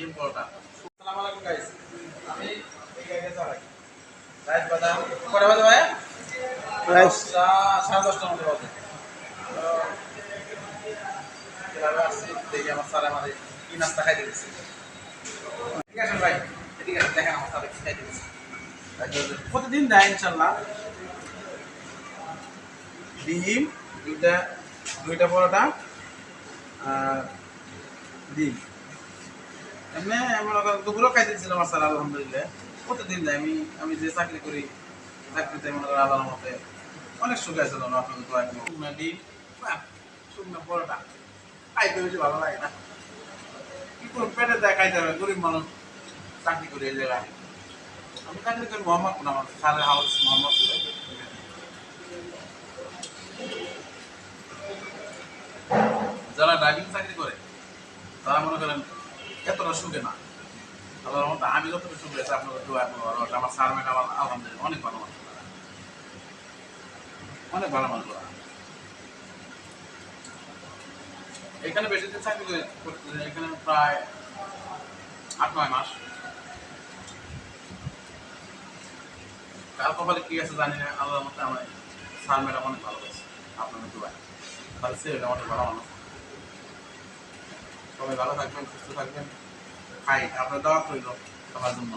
ডিম পরোটা। আসসালামু আলাইকুম গাইস আমি এই গাড়িতে চালাই রাইস বাদাম। কটা বাজে ভাই রাইস দশটা সাড়ে দশটার মধ্যে বাজে। তো, কীভাবে আসছি দেখি আমার স্যার আমাদের কি নাস্তা খাইতে দিচ্ছে ঠিক আছে ভাই ঠিক আছে দেখেন আমার স্যার কি খাইতে দিচ্ছে প্রতিদিন দেয় ইনশাল্লাহ। ডিম দুইটা দুইটা পরোটা আর ডিম। এমনি মনে করেন দুপুরও খাইতে দিয়েছিলাম আমার স্যার, আলহামদুলিল্লাহ। প্রতিদিন দেয় আমি আমি যে চাকরি করি, চাকরিতে মনে করেন আল্লাহর মতে অনেক সুখ আছে ধরুন আপনাদের তো একদম শুকনা ডিম শুকনা পরোটা। খাইতে বেশি ভালো লাগে না। কি করুন পেটে দেয় খাইতে হবে, গরিব মানুষ চাকরি করি এই জায়গায়। আমি চাকরি করি মোহাম্মদপুর আমার, স্যারের হাউস মোহাম্মদপুরে। যারা ড্রাইভিং চাকরি করে, তারা মনে করেন এতটা সুখে না। আল্লাহর আমি যতটা সুখে আছি আপনাদের দোয়া আপনার ভালো আছে। আমার স্যার, ম্যাডাম আলহামদুলিল্লাহ, অনেক ভালো মানুষ অনেক ভালো মানুষ এখানে বেশি দিন চাকরি করে- করতে এখানে প্রায় আট, নয় মাস। কার কপালে কি আছে জানি না, আল্লাহর মতো আমার ম্যাডাম অনেক ভালো আপনাদের দোয়া তাহলে ছেলেটা অনেক ভালো মানুষ। সবাই ভালো থাকবেন সুস্থ থাকবেন। খাই আপনার দাওয়াত রইল সবার জন্য।